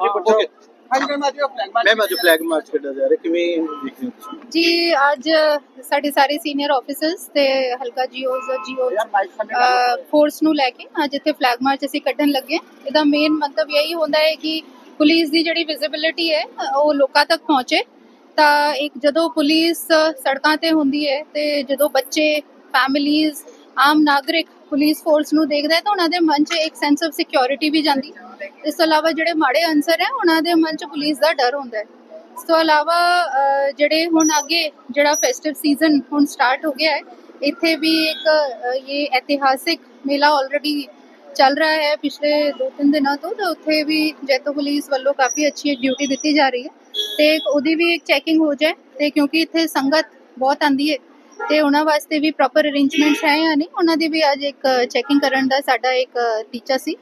ਜੀ ਪੁੱਛੋ। ਹਾਂਜੀ ਮੈਮ ਅੱਜ ਫਲੈਗ ਮਾਰਚ ਮੈਂ ਅੱਜ ਫਲੈਗ ਮਾਰਚ ਕੱਢਿਆ ਜਾ ਰਿਹਾ। ਕਿਵੇਂ ਦੇਖਦੇ ਹੋ ਤੁਸੀਂ? ਜੀ ਅੱਜ ਸਾਡੇ ਸਾਰੇ ਸੀਨੀਅਰ ਆਫੀਸਰਸ ਤੇ ਹਲਕਾ ਜੀਓਜ਼ ਜੀਓ ਯਾਰ ਮਾਈਕ ਸਾਹਮਣੇ ਕਰ ਲਓ। ਫੋਰਸ ਨੂੰ ਲੈ ਕੇ ਅੱਜ ਇੱਥੇ ਫਲੈਗ ਮਾਰਚ ਅਸੀਂ ਕੱਢਣ ਲੱਗੇ। ਇਹਦਾ ਮੇਨ ਮਤਲਬ ਇਹੀ ਹੁੰਦਾ ਹੈ ਕਿ ਪੁਲਿਸ ਦੀ ਜਿਹੜੀ ਵਿਜ਼ਿਬਿਲਿਟੀ ਹੈ ਉਹ ਲੋਕਾਂ ਤੱਕ ਪਹੁੰਚੇ। ਤਾਂ ਇੱਕ ਜਦੋਂ ਪੁਲਿਸ ਸੜਕਾਂ ਤੇ ਹੁੰਦੀ ਹੈ ਤੇ ਜਦੋਂ ਬੱਚੇ ਫੈਮਿਲੀਆਂ ਆਮ ਨਾਗਰਿਕ ਪੁਲਿਸ ਫੋਰਸ ਨੂੰ ਦੇਖਦੇ ਆ ਤਾਂ ਉਹਨਾਂ ਦੇ ਮਨ 'ਚ ਇੱਕ ਸੈਂਸ ਆਫ ਸਿਕਿਉਰਿਟੀ ਵੀ ਜਾਂਦੀ। ਇਸ ਤੋਂ ਇਲਾਵਾ ਜਿਹੜੇ ਮਾੜੇ ਅਨਸਰ ਹੈ, ਉਹਨਾਂ ਦੇ ਮਨ 'ਚ ਪੁਲਿਸ ਦਾ ਡਰ ਹੁੰਦਾ ਹੈ। ਇਸ ਤੋਂ ਇਲਾਵਾ ਜਿਹੜੇ ਹੁਣ ਅੱਗੇ ਜਿਹੜਾ ਫੈਸਟਿਵ ਸੀਜ਼ਨ ਹੁਣ ਸਟਾਰਟ ਹੋ ਗਿਆ ਹੈ, ਇੱਥੇ ਵੀ ਇੱਕ ਇਹ ਇਤਿਹਾਸਿਕ ਮੇਲਾ ਆਲਰੇਡੀ ਚੱਲ ਰਿਹਾ ਹੈ ਪਿਛਲੇ 2-3 ਦਿਨਾਂ ਤੋਂ, ਤੇ ਉੱਥੇ ਵੀ ਜੈਤੋ ਪੁਲਿਸ ਵੱਲੋਂ ਕਾਫੀ ਅੱਛੀ ਡਿਊਟੀ ਦਿੱਤੀ ਜਾ ਰਹੀ ਹੈ। ਤੇ ਉਹਦੀ ਵੀ ਇੱਕ ਚੈਕਿੰਗ ਹੋ ਜਾਏ, ਤੇ ਕਿਉਂਕਿ ਇੱਥੇ ਸੰਗਤ ਬਹੁਤ ਆਂਦੀ ਹੈ ਤੇ ਉਹਨਾਂ ਵਾਸਤੇ ਵੀ ਪ੍ਰੋਪਰ ਅਰੇਂਜਮੈਂਟਸ ਹੈ ਜਾਂ ਨਹੀਂ? ਉਹਨਾਂ ਦੀ ਵੀ ਅੱਜ ਇੱਕ ਚੈਕਿੰਗ ਕਰਨ ਦਾ ਸਾਡਾ ਇੱਕ ਟੀਚਾ ਸੀ।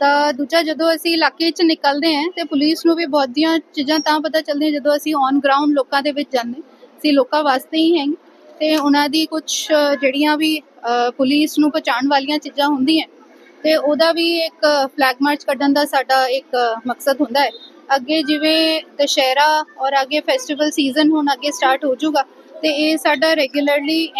ਤਾਂ ਦੂਜਾ, ਜਦੋਂ ਅਸੀਂ ਇਲਾਕੇ 'ਚ ਨਿਕਲਦੇ ਹਾਂ ਤੇ ਪੁਲਿਸ ਨੂੰ ਵੀ ਬਹੁਤੀਆਂ ਚੀਜ਼ਾਂ ਤਾਂ ਪਤਾ ਚੱਲਦੀਆਂ ਜਦੋਂ ਅਸੀਂ ਔਨ ਗਰਾਊਂਡ ਲੋਕਾਂ ਦੇ ਵਿੱਚ ਜਾਂਦੇ ਹਾਂ। ਅਸੀਂ ਲੋਕਾਂ ਵਾਸਤੇ ਹੀ ਹੈਗੇ। ਤੇ ਉਹਨਾਂ ਦੀ ਕੁਝ ਜਿਹੜੀਆਂ ਵੀ ਪੁਲਿਸ ਨੂੰ ਪਛਾਣ ਵਾਲੀਆਂ ਚੀਜ਼ਾਂ ਹੁੰਦੀਆਂ ਤੇ ਉਹਦਾ ਵੀ ਇੱਕ ਫਲੈਗ ਮਾਰਚ ਕੱਢਣ ਦਾ ਸਾਡਾ ਇੱਕ ਮਕਸਦ ਹੁੰਦਾ ਹੈ। ਅੱਗੇ ਜਿਵੇਂ ਦੁਸ਼ਹਿਰਾ ਔਰ ਅੱਗੇ ਫੈਸਟੀਵਲ ਸੀਜ਼ਨ ਹੁਣ ਅੱਗੇ ਸਟਾਰਟ ਹੋ ਜਾਊਗਾ ਤੇ ਇਹ ਸਾਡਾ ਰੈਗੂਲਰਲੀ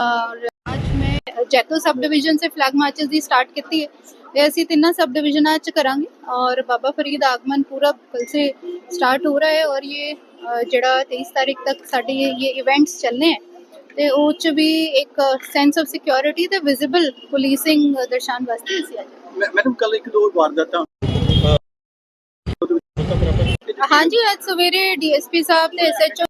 ਔਰ ਅੱਜ ਮੈਂ ਜੈਤੋ ਸਬ ਡਿਵੀਜ਼ਨ ਸੇ ਫਲੈਗ ਮਾਰਚਸ ਦੀ ਸਟਾਰਟ ਕੀਤੀ ਹੈ। ਤੇ ਅਸੀਂ ਤਿੰਨਾਂ ਸਬ ਡਿਵੀਜ਼ਨਾਂ 'ਚ ਕਰਾਂਗੇ। ਔਰ ਬਾਬਾ ਫਰੀਦ ਆਗਮਨ ਪੂਰਾ ਕੱਲ ਸੇ ਸਟਾर्ट ਹੋ ਰਹਾ ਹੈ ਔਰ ਇਹ ਜਿਹੜਾ 23 ਤਾਰੀਖ ਤੱਕ ਸਾਡੀ ਇਹ ਇਵੈਂਟਸ ਚੱਲਨੇ ਹੈ। ਤੇ ਉਹ 'ਚ ਵੀ ਇੱਕ ਸੈਂਸ ਆਫ ਸਿਕਿਉਰਿਟੀ ਤੇ ਵਿਜ਼ੀਬਲ ਪੁਲਿਸਿੰਗ ਦਰਸ਼ਨ ਵਾਸਤੇ ਅਸੀਂ ਆਏ ਮੈਡਮ ਕੱਲ ਇੱਕ ਦੋ ਵਾਰਦਾਤਾਂ ਹਾਂਜੀ ਅੱਜ ਸਵੇਰੇ ਡੀਐਸਪੀ ਸਾਹਿਬ ਨੇ ਐਸਐਚਓ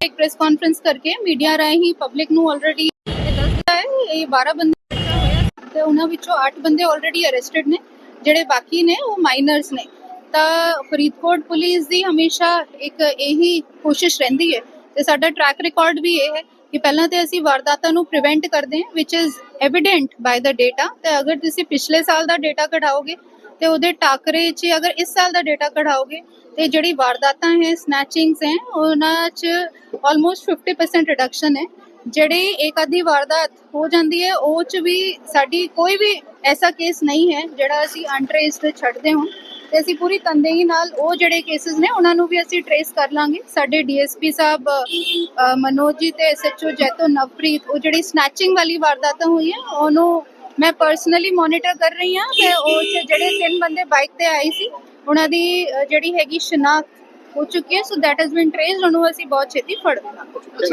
ਇੱਕ ਪ੍ਰੈਸ ਕਾਨਫਰੰਸ ਕਰਕੇ ਮੀਡੀਆ ਰਾਹੀਂ ਪਬਲਿਕ ਨੂੰ ਆਲਰੇਡੀ ਦੱਸ ਹੈ ਇਹ 12 ਬੰਦੇ ਹੋਇਆ ਤੇ ਉਹਨਾਂ ਵਿੱਚੋਂ 8 ਬੰਦੇ ਆਲਰੇਡੀ ਅਰੈਸਟਡ ਨੇ, ਜਿਹੜੇ ਬਾਕੀ ਨੇ ਉਹ ਮਾਈਨਰਸ ਨੇ। ਤਾਂ ਫਰੀਦਕੋਟ ਪੁਲਿਸ ਦੀ ਹਮੇਸ਼ਾ ਇੱਕ ਇਹੀ ਕੋਸ਼ਿਸ਼ ਰਹਿੰਦੀ ਹੈ ਤੇ ਸਾਡਾ ਟਰੈਕ ਰਿਕਾਰਡ ਵੀ ਇਹ ਹੈ ਕਿ ਪਹਿਲਾਂ ਤੇ ਅਸੀਂ ਵਾਰਦਾਤਾਂ ਨੂੰ ਪ੍ਰੀਵੈਂਟ ਕਰਦੇ ਹਾਂ which is evident by the data ਤੇ ਅਗਰ ਤੁਸੀਂ ਪਿਛਲੇ ਸਾਲ ਦਾ ਡੇਟਾ ਕਢਾਓਗੇ ਤੇ ਉਹਦੇ ਟਾਕਰੇ 'ਚ ਅਗਰ ਇਸ ਸਾਲ ਦਾ ਡੇਟਾ ਕਢਾਓਗੇ, ਤੇ ਜਿਹੜੀ ਵਾਰਦਾਤਾਂ ਹੈ ਸਨੈਚਿੰਗਸ ਹੈ, ਉਹਨਾਂ 'ਚ ਆਲਮੋਸਟ 50% ਰਿਡਕਸ਼ਨ ਹੈ। ਜਿਹੜੀ ਇੱਕ ਅੱਧੀ ਵਾਰਦਾਤ ਹੋ ਜਾਂਦੀ ਹੈ, ਉਹ 'ਚ ਵੀ ਸਾਡੀ ਕੋਈ ਵੀ ਐਸਾ ਕੇਸ ਨਹੀਂ ਹੈ, ਜਿਹੜਾ ਅਸੀਂ ਅਨਟ੍ਰੇਸਡ ਛੱਡਦੇ ਹਾਂ। ਤੇ ਅਸੀਂ ਪੂਰੀ ਤੰਦੇਹੀ ਨਾਲ ਉਹ ਜਿਹੜੇ ਕੇਸਿਸ ਨੇ, ਉਹਨਾਂ ਨੂੰ ਵੀ ਅਸੀਂ ਟਰੇਸ ਕਰ ਲਾਂਗੇ। ਸਾਡੇ ਡੀਐਸਪੀ ਸਾਹਿਬ ਮਨੋਜ ਜੀ ਤੇ ਐਸਐਚਓ ਜੈਤੋ ਨਵਪ੍ਰੀਤ, ਉਹ ਜਿਹੜੀ ਸਨੈਚਿੰਗ ਵਾਲੀ ਵਾਰਦਾਤਾਂ ਹੋਈਆਂ, ਉਹਨੂੰ ਮੈਂ ਪਰਸਨਲੀ ਮੋਨੀਟਰ ਕਰ ਰਹੀ ਹਾਂ। ਤੇ ਉਹ 'ਚ ਜਿਹੜੇ ਤਿੰਨ ਬੰਦੇ ਬਾਈਕ ਤੇ ਆਏ ਸੀ ਉਹਨਾਂ ਦੀ ਅ, ਜਿਹੜੀ ਹੈਗੀ ਸ਼ਨਾਖਤ ਹੋ ਚੁੱਕੀ ਹੈ। ਸੋ ਦੈਟ ਹੈਜ਼ ਬੀਨ ਟ੍ਰੇਸਡ ਉਹਨੂੰ ਅਸੀਂ ਬਹੁਤ ਛੇਤੀ ਫੜ ਲਾਂਗੇ